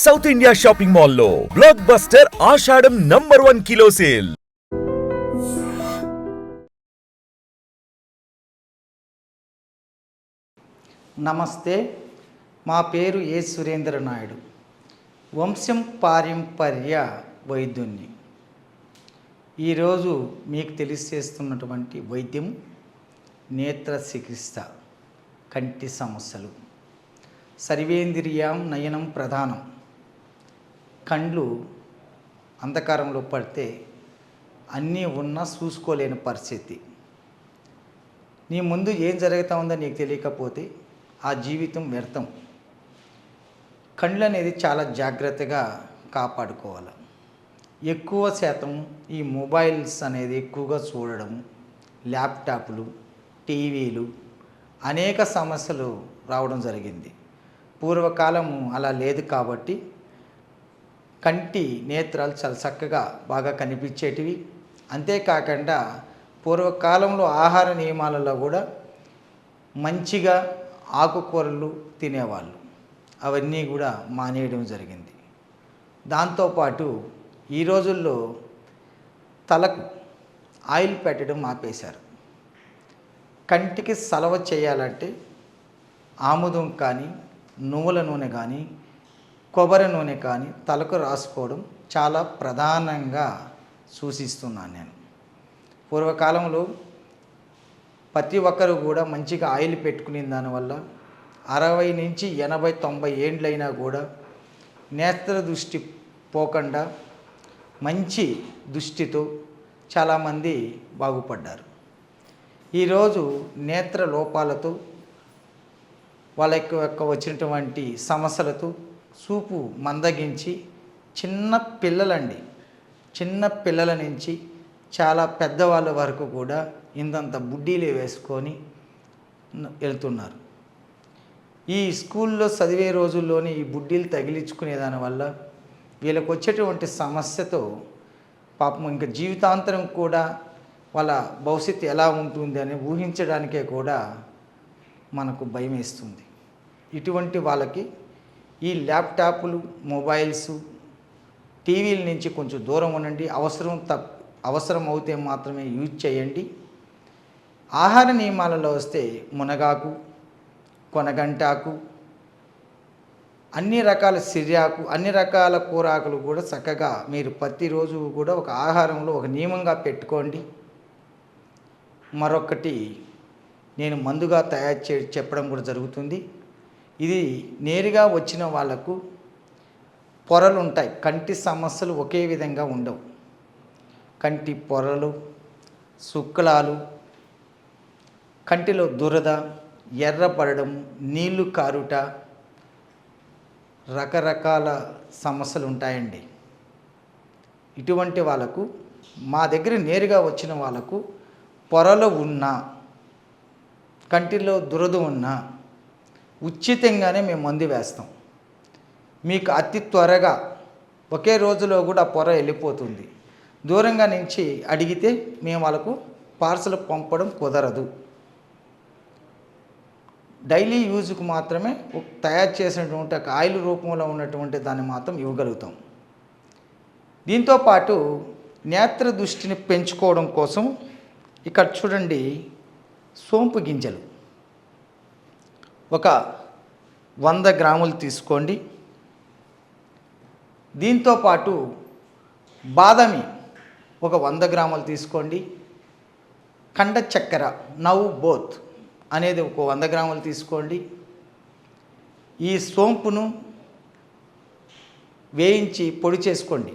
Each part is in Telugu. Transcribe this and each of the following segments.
సౌత్ ఇండియా షాపింగ్ మాల్లో blockbuster Ashadham number one kilo sale నమస్తే మా పేరు ఏ సురేంద్ర నాయుడు. వంశం పారంపర్య వైద్యుణ్ణి. ఈరోజు మీకు తెలియజేస్తున్నటువంటి వైద్యం నేత్ర చికిత్స కంటి సమస్యలు. సర్వేంద్రియం నయనం ప్రధానం. కండ్లు అంధకారంలో పడితే అన్నీ ఉన్నా చూసుకోలేని పరిస్థితి. నీ ముందు ఏం జరుగుతూ ఉందో నీకు తెలియకపోతే ఆ జీవితం వ్యర్థం. కళ్ళు అనేది చాలా జాగ్రత్తగా కాపాడుకోవాలి. ఎక్కువ శాతం ఈ మొబైల్స్ అనేది ఎక్కువగా చూడడం ల్యాప్టాప్లు టీవీలు అనేక సమస్యలు రావడం జరిగింది. పూర్వకాలము అలా లేదు కాబట్టి కంటి నేత్రాలు చాలా చక్కగా బాగా కనిపించేటివి. అంతేకాకుండా పూర్వకాలంలో ఆహార నియమాలలో కూడా మంచిగా ఆకుకూరలు తినేవాళ్ళు. అవన్నీ కూడా మానేయడం జరిగింది. దాంతోపాటు ఈ రోజుల్లో తలకు ఆయిల్ పెట్టడం ఆపేశారు. కంటికి సలవ చేయాలంటే ఆముదం కానీ నువ్వుల నూనె కానీ కొబ్బరి నూనె కానీ తలకు రాసుకోవడం చాలా ప్రధానంగా సూచిస్తున్నాను నేను. పూర్వకాలంలో ప్రతి ఒక్కరు కూడా మంచిగా ఆయిల్ పెట్టుకునే దానివల్ల అరవై నుంచి ఎనభై తొంభై ఏండ్లైనా కూడా నేత్ర దృష్టి పోకుండా మంచి దృష్టితో చాలామంది బాగుపడ్డారు. ఈరోజు నేత్ర లోపాలతో వాళ్ళ యొక్క యొక్క వచ్చినటువంటి సమస్యలతో చూపు మందగించి చిన్న పిల్లలండి. చిన్న పిల్లల నుంచి చాలా పెద్దవాళ్ళ వరకు కూడా ఇంతంత బుడ్డీలు వేసుకొని వెళ్తున్నారు. ఈ స్కూల్లో చదివే రోజుల్లోనే ఈ బుడ్డీలు తగిలించుకునే దానివల్ల వీళ్ళకు వచ్చేటువంటి సమస్యతో పాపం ఇంకా జీవితాంతరం కూడా వాళ్ళ భవిష్యత్తు ఎలా ఉంటుంది అని ఊహించడానికే కూడా మనకు భయం వేస్తుంది ఇటువంటి వాళ్ళకి ఈ ల్యాప్టాప్లు మొబైల్స్ టీవీల నుంచి కొంచెం దూరం ఉండండి. అవసరం తప్ అవసరం అవుతే మాత్రమే యూజ్ చేయండి. ఆహార నియమాలలో వస్తే మునగాకు కొనగంటాకు అన్ని రకాల సిర్యాకు అన్ని రకాల కూరాకులు కూడా చక్కగా మీరు ప్రతిరోజు కూడా ఒక ఆహారంలో ఒక నియమంగా పెట్టుకోండి. మరొకటి నేను మందుగా తయారు చే చెప్పడం కూడా జరుగుతుంది. ఇది నేరుగా వచ్చిన వాళ్ళకు పొరలు ఉంటాయి కంటి సమస్యలు ఒకే విధంగా ఉండవు. కంటి పొరలు శుక్లాలు కంటిలో దురద ఎర్రపడడం నీళ్ళు కారుట రకరకాల సమస్యలు ఉంటాయండి ఇటువంటి వాళ్ళకు మా దగ్గర నేరుగా వచ్చిన వాళ్ళకు పొరలు ఉన్నా కంటిలో దురద ఉన్నా ఉచితంగానే మేము మందు వేస్తాం. మీకు అతి త్వరగా ఒకే రోజులో కూడా పొర వెళ్ళిపోతుంది. దూరంగా నుంచి అడిగితే మేము వాళ్ళకు పార్సల్ పంపడం కుదరదు. డైలీ యూజ్కు మాత్రమే తయారు చేసినటువంటి ఒక ఆయిల్ రూపంలో ఉన్నటువంటి దాన్ని మాత్రం ఇవ్వగలుగుతాం. దీంతోపాటు నేత్ర దృష్టిని పెంచుకోవడం కోసం ఇక్కడ చూడండి సోంపు గింజలు. ఒక వంద గ్రాములు తీసుకోండి. దీంతోపాటు బాదమి ఒక వంద గ్రాములు తీసుకోండి. కండ చక్కెర నవ్ బోత్ అనేది ఒక వంద గ్రాములు తీసుకోండి. ఈ సోంపును వేయించి పొడి చేసుకోండి.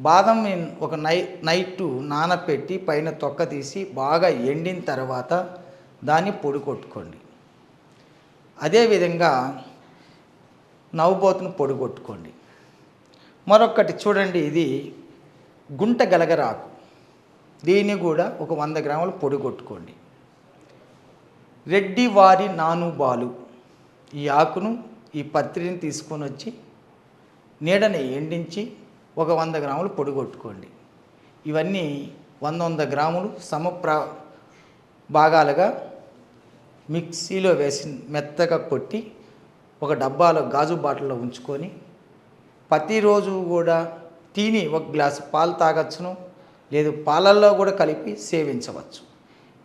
బాదం ఒక నై నైట్ నానపెట్టి పైన తొక్క తీసి బాగా ఎండిన తర్వాత దాన్ని పొడి కొట్టుకోండి. అదేవిధంగా నవ్వుబోతును పొడిగొట్టుకోండి. మరొకటి చూడండి ఇది గుంట గలగరాకు. దీన్ని కూడా ఒక వంద గ్రాములు పొడిగొట్టుకోండి. రెడ్డి వారి నానుబాలు ఈ ఆకును ఈ పత్రిని తీసుకొని వచ్చి నీడని ఎండించి ఒక వంద గ్రాములు పొడిగొట్టుకోండి. ఇవన్నీ వంద వంద గ్రాములు సమప్ర భాగాలుగా మిక్సీలో వేసి మెత్తగా కొట్టి ఒక డబ్బాలో గాజు బాటిల్లో ఉంచుకొని ప్రతిరోజు కూడా తిని ఒక గ్లాసు పాలు తాగచ్చును లేదు పాలల్లో కూడా కలిపి సేవించవచ్చు.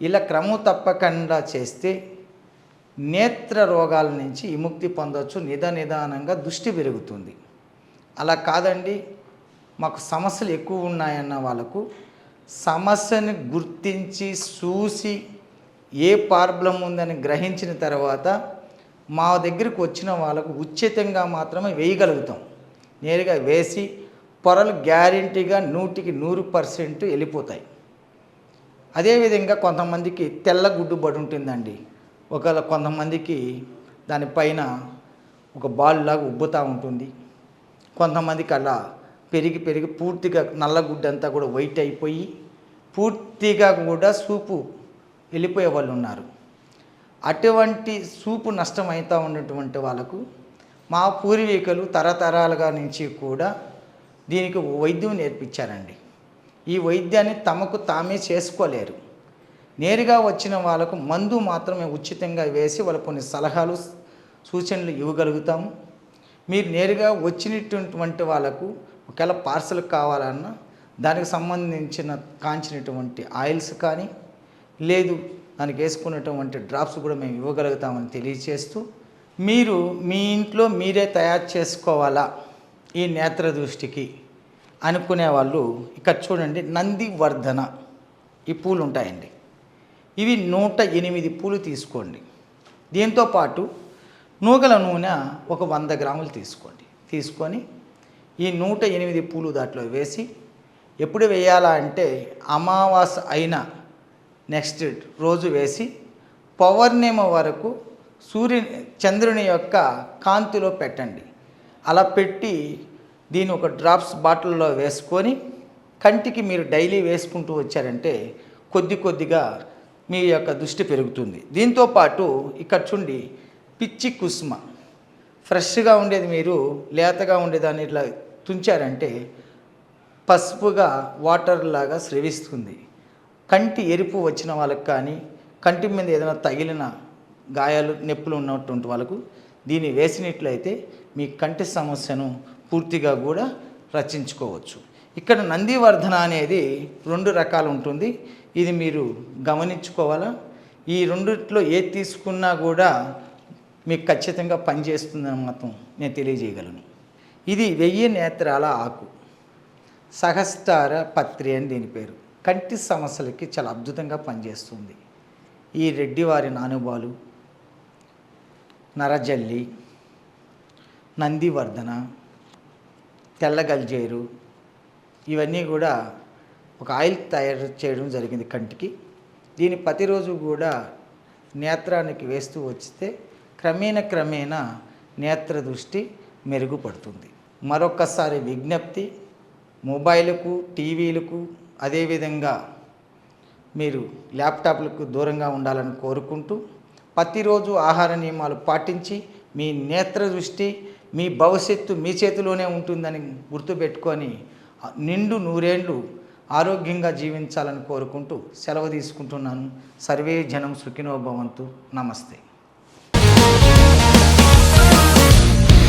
ఇలా క్రమం తప్పకుండా చేస్తే నేత్ర రోగాల నుంచి విముక్తి పొందవచ్చు నిద నిదానంగా దృష్టి పెరుగుతుంది. అలా కాదండి మాకు సమస్యలు ఎక్కువ ఉన్నాయన్న వాళ్ళకు సమస్యని గుర్తించి చూసి ఏ ప్రాబ్లం ఉందని గ్రహించిన తర్వాత మా దగ్గరికి వచ్చిన వాళ్ళకు ఉచితంగా మాత్రమే వేయగలుగుతాం. నేరుగా వేసి పొరలు గ్యారంటీగా నూటికి నూరు పర్సెంట్ వెళ్ళిపోతాయి. అదేవిధంగా కొంతమందికి తెల్ల గుడ్డు పడి ఉంటుందండి. ఒకవేళ కొంతమందికి దానిపైన ఒక బాల్ లాగా ఉబ్బుతూ ఉంటుంది. కొంతమందికి అలా పెరిగి పెరిగి పూర్తిగా నల్ల గుడ్డంతా కూడా వైట్ అయిపోయి పూర్తిగా కూడా సూపు వెళ్ళిపోయే వాళ్ళు ఉన్నారు. అటువంటి చూపు నష్టం అవుతూ ఉన్నటువంటి వాళ్ళకు మా పూర్వీకులు తరతరాలుగా నుంచి కూడా దీనికి వైద్యం నేర్పించారండి. ఈ వైద్యాన్ని తమకు తామే చేసుకోలేరు. నేరుగా వచ్చిన వాళ్ళకు మందు మాత్రమే ఉచితంగా వేసి వాళ్ళ కొన్ని సలహాలు సూచనలు ఇవ్వగలుగుతాము మీరు నేరుగా వచ్చినటువంటి వాళ్ళకు ఒకవేళ పార్సల్ కావాలన్నా దానికి సంబంధించిన కాంచినటువంటి ఆయిల్స్ కానీ లేదు దానికి వేసుకున్నటువంటి డ్రాప్స్ కూడా మేము ఇవ్వగలుగుతామని తెలియచేస్తూ మీరు మీ ఇంట్లో మీరే తయారు చేసుకోవాలా ఈ నేత్ర దృష్టికి అనుకునే వాళ్ళు ఇక్కడ చూడండి నందివర్ధన ఈ పూలు ఉంటాయండి. ఇవి నూట ఎనిమిది పూలు తీసుకోండి. దీంతో పాటు నూగల నూనె ఒక వంద గ్రాములు తీసుకోండి. తీసుకొని ఈ నూట ఎనిమిది పూలు దాంట్లో వేసి ఎప్పుడు వేయాలా అంటే అమావాస అయిన నెక్స్ట్ రోజు వేసి పౌర్ణిమ వరకు సూర్యు చంద్రుని యొక్క కాంతిలో పెట్టండి. అలా పెట్టి దీని ఒక డ్రాప్స్ బాటిల్లో వేసుకొని కంటికి మీరు డైలీ వేసుకుంటూ వచ్చారంటే కొద్ది కొద్దిగా మీ యొక్క దృష్టి పెరుగుతుంది. దీంతో పాటు ఇక్కడ చూడండి పిచ్చి కుసుమ. ఫ్రెష్గా ఉండేది మీరు లేతగా ఉండేదాన్ని ఇట్లా తుంచారంటే పసుపుగా వాటర్ లాగా స్రవిస్తుంది. కంటి ఎరుపు వచ్చిన వాళ్ళకి కానీ కంటి మీద ఏదైనా తగిలిన గాయాలు నొప్పులు ఉన్నటువంటి వాళ్ళకు దీన్ని వేసినట్లయితే మీ కంటి సమస్యను పూర్తిగా కూడా రచించుకోవచ్చు. ఇక్కడ నందివర్ధన అనేది రెండు రకాలు ఉంటుంది. ఇది మీరు గమనించుకోవాలా? ఈ రెండిట్లో ఏది తీసుకున్నా కూడా మీకు ఖచ్చితంగా పనిచేస్తుందని మాత్రం నేను తెలియజేయగలను. ఇది వెయ్యి నేత్రాల ఆకు. సహస్టార పత్రి అని దీని పేరు. కంటి సమస్యలకి చాలా అద్భుతంగా పనిచేస్తుంది. ఈ రెడ్డివారి నానుబాలు నరజల్లి నందివర్ధన తెల్లగల్జేరు ఇవన్నీ కూడా ఒక ఆయిల్ తయారు చేయడం జరిగింది కంటికి. దీన్ని ప్రతిరోజు కూడా నేత్రానికి వేస్తూ వచ్చితే క్రమేణ క్రమేణా నేత్ర దృష్టి మెరుగుపడుతుంది. మరొకసారి విజ్ఞప్తి మొబైల్కు టీవీలకు అదేవిధంగా మీరు ల్యాప్టాప్లకు దూరంగా ఉండాలని కోరుకుంటూ ప్రతిరోజు ఆహార నియమాలు పాటించి మీ నేత్ర దృష్టి మీ భవిష్యత్తు మీ చేతిలోనే ఉంటుందని గుర్తుపెట్టుకొని నిండు నూరేళ్ళు ఆరోగ్యంగా జీవించాలని కోరుకుంటూ సెలవు తీసుకుంటున్నాను. సర్వే జనం సుఖినో భవంతు. నమస్తే.